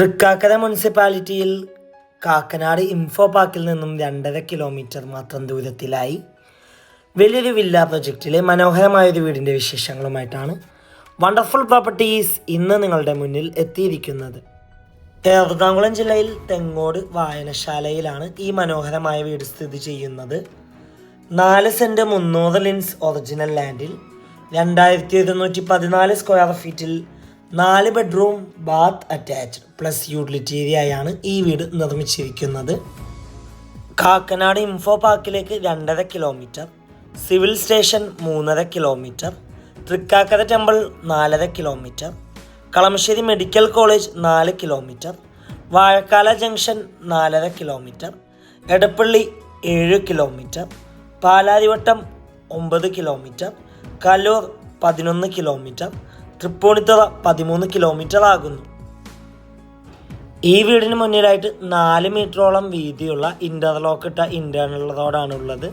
തൃക്കാക്കര മുനിസിപ്പാലിറ്റിയിൽ കാക്കനാട് ഇൻഫോ പാർക്കിൽ നിന്നും രണ്ടര കിലോമീറ്റർ മാത്രം ദൂരത്തിലായി. വലിയൊരു വില്ല പ്രൊജക്റ്റിലെ മനോഹരമായൊരു വീടിന്റെ വിശേഷങ്ങളുമായിട്ടാണ് വണ്ടർഫുൾ പ്രോപ്പർട്ടീസ് ഇന്ന് നിങ്ങളുടെ മുന്നിൽ എത്തിയിരിക്കുന്നത്. എറണാകുളം ജില്ലയിൽ തെങ്ങോട് വായനശാലയിലാണ് ഈ മനോഹരമായ വീട് സ്ഥിതി ചെയ്യുന്നത്. നാല് സെന്റ് മുന്നൂറ് ലിൻസ് ഒറിജിനൽ ലാൻഡിൽ രണ്ടായിരത്തി ഇരുന്നൂറ്റി പതിനാല് സ്ക്വയർ ഫീറ്റിൽ നാല് bedroom bath attached plus utility ഏരിയയാണ് ഈ വീട് നിർമ്മിച്ചിരിക്കുന്നത്. കാക്കനാട് ഇൻഫോ പാർക്കിലേക്ക് രണ്ടര കിലോമീറ്റർ സിവിൽ സ്റ്റേഷൻ മൂന്നര കിലോമീറ്റർ തൃക്കാക്കര ടെമ്പിൾ നാലര കിലോമീറ്റർ കളമശ്ശേരി മെഡിക്കൽ കോളേജ് നാല് കിലോമീറ്റർ വാഴക്കാല ജംഗ്ഷൻ നാലര കിലോമീറ്റർ എടപ്പള്ളി ഏഴ് കിലോമീറ്റർ പാലാരിവട്ടം ഒമ്പത് കിലോമീറ്റർ കലൂർ പതിനൊന്ന് കിലോമീറ്റർ തൃപ്പൂണിത്തുറ പതിമൂന്ന് കിലോമീറ്റർ ആകുന്നു. ഈ വീടിന് മുന്നിലായിട്ട് നാല് മീറ്ററോളം വീതിയുള്ള ഇന്റർലോക്ക് ഇട്ട ഇന്റേണൽ റോഡാണ് ഉള്ളത്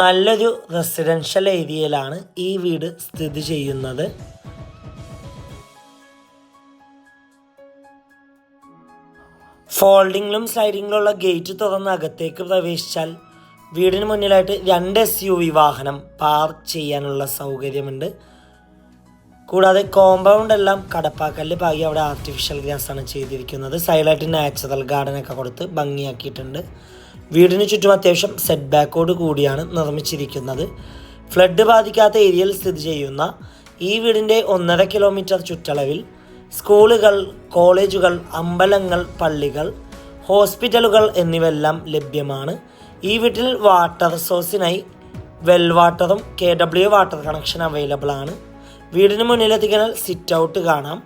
നല്ലൊരു റെസിഡൻഷ്യൽ ഏരിയയിലാണ് ഈ വീട് സ്ഥിതി ചെയ്യുന്നത്. ഫോൾഡിങ്ങിലും സ്ലൈഡിങ്ങിലുള്ള ഗേറ്റ് തുറന്ന് അകത്തേക്ക് പ്രവേശിച്ചാൽ വീടിന് മുന്നിലായിട്ട് രണ്ട് എസ് യു വി വാഹനം പാർക്ക് ചെയ്യാനുള്ള സൗകര്യമുണ്ട്. കൂടാതെ കോമ്പൗണ്ട് എല്ലാം കടപ്പാക്കല്ല് പാകി അവിടെ ആർട്ടിഫിഷ്യൽ ഗ്രാസ് ആണ് ചെയ്തിരിക്കുന്നത്. സൈഡായിട്ട് നാച്ചുറൽ ഗാർഡൻ ഒക്കെ കൊടുത്ത് ഭംഗിയാക്കിയിട്ടുണ്ട്. വീടിന് ചുറ്റും അത്യാവശ്യം സെറ്റ് ബാക്കോട് കൂടിയാണ് നിർമ്മിച്ചിരിക്കുന്നത്. ഫ്ലഡ് ബാധിക്കാത്ത ഏരിയയിൽ സ്ഥിതി ചെയ്യുന്ന ഈ വീടിന്റെ ഒന്നര കിലോമീറ്റർ ചുറ്റളവിൽ സ്കൂളുകൾ കോളേജുകൾ അമ്പലങ്ങൾ പള്ളികൾ ഹോസ്പിറ്റലുകൾ എന്നിവയെല്ലാം ലഭ്യമാണ്. ഈ വീട്ടിൽ വാട്ടർ സോഴ്സിനായി വെൽ വാട്ടറും K W water connection available ആണ്. വീടിന് മുന്നിലെത്തിക്കനാൽ സിറ്റ് ഔട്ട് കാണാം.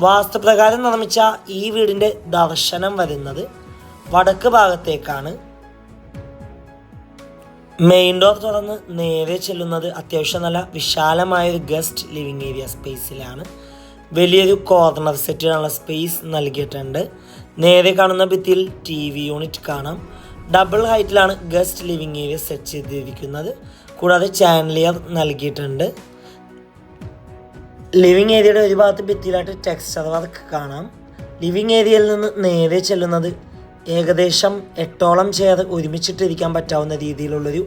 വാസ്തുപ്രകാരം നിർമ്മിച്ച ഈ വീടിന്റെ ദർശനം വരുന്നത് വടക്ക് ഭാഗത്തേക്കാണ്. മെയിൻ ഡോർ തുറന്ന് നേരെ ചെല്ലുന്നത് അത്യാവശ്യം നല്ല വിശാലമായ ഒരു ഗസ്റ്റ് ലിവിങ് ഏരിയ സ്പേസിലാണ് വലിയൊരു കോർണർ സെറ്റിനുള്ള സ്പേസ് നൽകിയിട്ടുണ്ട്. നേരെ കാണുന്ന ഭിത്തിയിൽ ടി വി യൂണിറ്റ് കാണാം. ഡബിൾ ഹൈറ്റിലാണ് ഗസ്റ്റ് ലിവിങ് ഏരിയ സെറ്റ് ചെയ്തിരിക്കുന്നത്. കൂടാതെ ചാനലിയർ നൽകിയിട്ടുണ്ട്. ലിവിങ് ഏരിയയുടെ ഒരു ഭാഗത്ത് ഭിത്തിയിലായിട്ട് ടെക്സ്ചർ വർക്ക് കാണാം. ലിവിങ് ഏരിയയിൽ നിന്ന് നേരെ ചെല്ലുന്നത് ഏകദേശം എട്ടോളം ചെയർ ഒരുമിച്ചിട്ടിരിക്കാൻ പറ്റാവുന്ന രീതിയിലുള്ളൊരു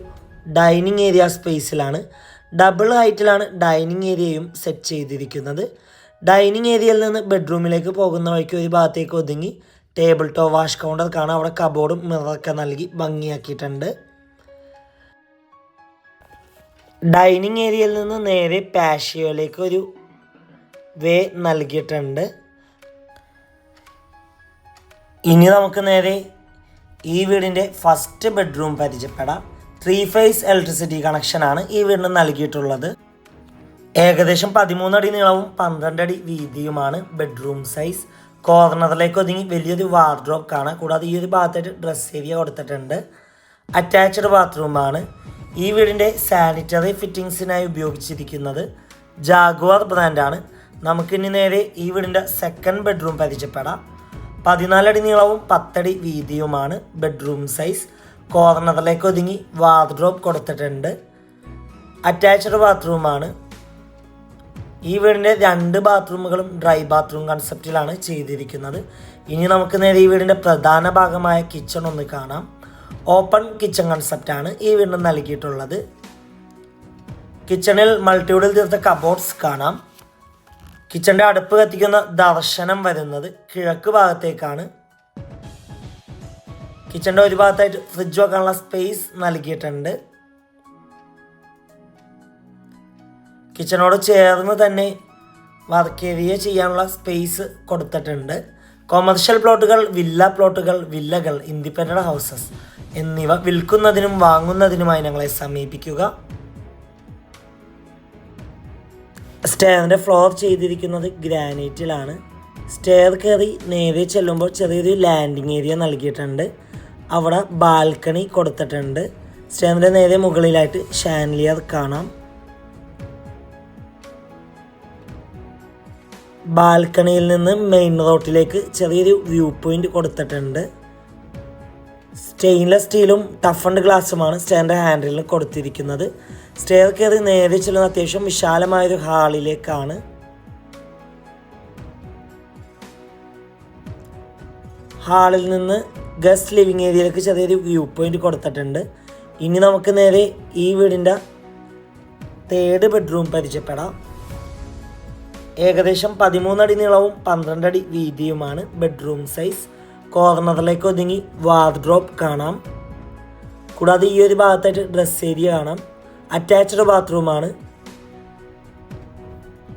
ഡൈനിങ് ഏരിയ സ്പേസിലാണ് ഡബിൾ ഹൈറ്റിലാണ് ഡൈനിങ് ഏരിയയും സെറ്റ് ചെയ്തിരിക്കുന്നത്. ഡൈനിങ് ഏരിയയിൽ നിന്ന് ബെഡ്റൂമിലേക്ക് പോകുന്ന വഴിക്ക് ഒരു ഭാഗത്തേക്ക് ഒതുങ്ങി ടേബിൾ ടോ വാഷ് കൗണ്ടർ കാണാം. അവിടെ കബോർഡും മിററൊക്കെ നൽകി ഭംഗിയാക്കിയിട്ടുണ്ട്. ഡൈനിങ് ഏരിയയിൽ നിന്ന് നേരെ പാഷിയോയിലേക്ക് ഒരു വേ നൽകിയിട്ടുണ്ട്. ഇനി നമുക്ക് നേരെ ഈ വീടിന്റെ ഫസ്റ്റ് ബെഡ്റൂം പരിചയപ്പെടാം. ത്രീ ഫേസ് ഇലക്ട്രിസിറ്റി കണക്ഷനാണ് ഈ വീടിന് നൽകിയിട്ടുള്ളത്. ഏകദേശം പതിമൂന്നടി നീളവും പന്ത്രണ്ടടി വീതിയുമാണ് ബെഡ്റൂം സൈസ് കോർണറിലേക്ക് ഒതുങ്ങി വലിയൊരു വാർഡ്രോബ് കാണാം കൂടാതെ ഈ ഒരു ഭാഗത്തായിട്ട് ഡ്രസ് ഏരിയ കൊടുത്തിട്ടുണ്ട്. അറ്റാച്ച്ഡ് ബാത്റൂമാണ്. ഈ വീടിന്റെ സാനിറ്ററി ഫിറ്റിങ്സിനായി ഉപയോഗിച്ചിരിക്കുന്നത് ജാഗ്വാർ ബ്രാൻഡാണ്. നമുക്കിനി നേരെ ഈ വീടിന്റെ സെക്കൻഡ് ബെഡ്റൂം പരിചയപ്പെടാം. പതിനാലടി നീളവും പത്തടി വീതിയുമാണ് ബെഡ്റൂം സൈസ്. കോർണറിലേക്ക് ഒതുങ്ങി വാർഡ്രോബ് കൊടുത്തിട്ടുണ്ട്. അറ്റാച്ച്ഡ് ബാത്റൂമാണ്. ഈ വീടിന്റെ രണ്ട് ബാത്റൂമുകളും ഡ്രൈ ബാത്റൂം കൺസെപ്റ്റിലാണ് ചെയ്തിരിക്കുന്നത്. ഇനി നമുക്ക് നേരെ ഈ വീടിന്റെ പ്രധാന ഭാഗമായ കിച്ചൺ ഒന്ന് കാണാം. ഓപ്പൺ കിച്ചൺ കൺസെപ്റ്റാണ് ഈ വീടിന് നൽകിയിട്ടുള്ളത്. കിച്ചണിൽ മൾട്ടിവുഡിൽ തീർത്ത കബോർഡ്സ് കാണാം. കിച്ചണിന്റെ അടുപ്പ് കത്തിക്കുന്ന ദർശനം വരുന്നത് കിഴക്ക് ഭാഗത്തേക്കാണ്. കിച്ചണിന്റെ ഒരു ഭാഗത്തായിട്ട് ഫ്രിഡ്ജ് വെക്കാനുള്ള സ്പേസ് നൽകിയിട്ടുണ്ട്. കിച്ചണോട് ചേർന്ന് തന്നെ വർക്ക് ഏരിയ ചെയ്യാനുള്ള സ്പേസ് കൊടുത്തിട്ടുണ്ട്. കൊമേർഷ്യൽ പ്ലോട്ടുകൾ വില്ല പ്ലോട്ടുകൾ വില്ലകൾ ഇൻഡിപെൻഡന്റ് ഹൗസസ് എന്നിവ വിൽക്കുന്നതിനും വാങ്ങുന്നതിനുമായി ഞങ്ങളെ സമീപിക്കുക. സ്റ്റെയറിന്റെ ഫ്ലോർ ചെയ്തിരിക്കുന്നത് ഗ്രാനൈറ്റിലാണ്. സ്റ്റെയർ കയറി നേരെ ചെല്ലുമ്പോൾ ചെറിയൊരു ലാൻഡിങ് ഏരിയ നൽകിയിട്ടുണ്ട്. അവിടെ ബാൽക്കണി കൊടുത്തിട്ടുണ്ട്. സ്റ്റെയറിന്റെ നേരെ മുകളിലായിട്ട് ഷാൻലിയർ കാണാം. ബാൽക്കണിയിൽ നിന്ന് മെയിൻ റോട്ടിലേക്ക് ചെറിയൊരു വ്യൂ പോയിന്റ് കൊടുത്തിട്ടുണ്ട്. സ്റ്റെയിൻലെസ് സ്റ്റീലും ടഫ് ആൻഡ് ഗ്ലാസ്സുമാണ് സ്റ്റേറിന്റെ ഹാൻഡിലിന് കൊടുത്തിരിക്കുന്നത്. സ്റ്റെയർ കയറി നേരെ ചെല്ലുന്ന അത്യാവശ്യം വിശാലമായൊരു ഹാളിലേക്കാണ്. ഹാളിൽ നിന്ന് ഗസ്റ്റ് ലിവിങ് ഏരിയയിലേക്ക് ചെറിയൊരു വ്യൂ പോയിന്റ് കൊടുത്തിട്ടുണ്ട്. ഇനി നമുക്ക് നേരെ ഈ വീടിന്റെ തേർഡ് ബെഡ്റൂം പരിചയപ്പെടാം. ഏകദേശം പതിമൂന്നടി നീളവും പന്ത്രണ്ടടി വീതിയുമാണ് ബെഡ്റൂം സൈസ്. കോർണറിലേക്ക് ഒതുങ്ങി വാർഡ്രോപ്പ് കാണാം. കൂടാതെ ഈ ഒരു ഭാഗത്തായിട്ട് ഡ്രസ് ഏരിയ കാണാം. അറ്റാച്ച്ഡ് ബാത്റൂമാണ്.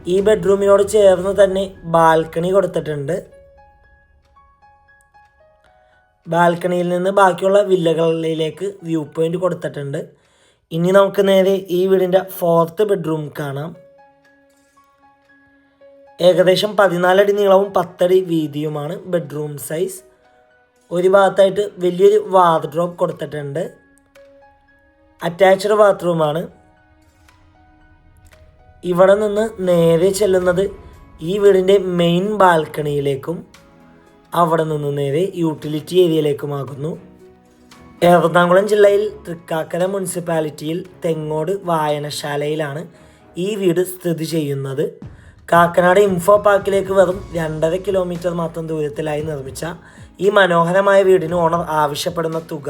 ഈ ബെഡ്റൂമിനോട് ചേർന്ന് തന്നെ ബാൽക്കണി കൊടുത്തിട്ടുണ്ട്. ബാൽക്കണിയിൽ നിന്ന് ബാക്കിയുള്ള വില്ലകളിലേക്ക് വ്യൂ പോയിന്റ് കൊടുത്തിട്ടുണ്ട്. ഇനി നമുക്ക് നേരെ ഈ വീടിന്റെ ഫോർത്ത് ബെഡ്റൂം കാണാം. ഏകദേശം പതിനാലടി നീളവും പത്തടി വീതിയുമാണ് ബെഡ്റൂം സൈസ് ഒരു ഭാഗത്തായിട്ട് വലിയൊരു വാർഡ്രോബ് കൊടുത്തിട്ടുണ്ട്. അറ്റാച്ച്ഡ് ബാത്റൂമാണ് ഇവിടെ നിന്ന് നേരെ ചെല്ലുന്നത് ഈ വീടിന്റെ മെയിൻ ബാൽക്കണിയിലേക്കും അവിടെ നിന്ന് നേരെ യൂട്ടിലിറ്റി ഏരിയയിലേക്കുമാകുന്നു എറണാകുളം ജില്ലയിൽ തൃക്കാക്കര മുനിസിപ്പാലിറ്റിയിൽ തെങ്ങോട് വായനശാലയിലാണ് ഈ വീട് സ്ഥിതി ചെയ്യുന്നത്. കാക്കനാട് ഇൻഫോ പാർക്കിലേക്ക് വെറും രണ്ടര കിലോമീറ്റർ മാത്രം ദൂരത്തിലായി നിർമ്മിച്ച ഈ മനോഹരമായ വീടിന് ഓണർ ആവശ്യപ്പെടുന്ന തുക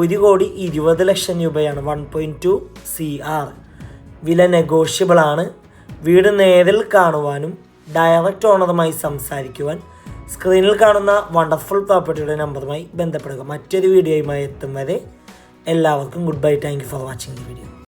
ഒരു കോടി ഇരുപത് ലക്ഷം രൂപയാണ്. One point two C R വില നെഗോഷ്യബിൾ ആണ്. വീട് നേരിൽ കാണുവാനും ഡയറക്റ്റ് ഓണറുമായി സംസാരിക്കുവാൻ സ്ക്രീനിൽ കാണുന്ന വണ്ടർഫുൾ പ്രോപ്പർട്ടിയുടെ നമ്പറുമായി ബന്ധപ്പെടുക. മറ്റൊരു വീഡിയോയുമായി എത്തും വരെ എല്ലാവർക്കും goodbye thank you for watching the video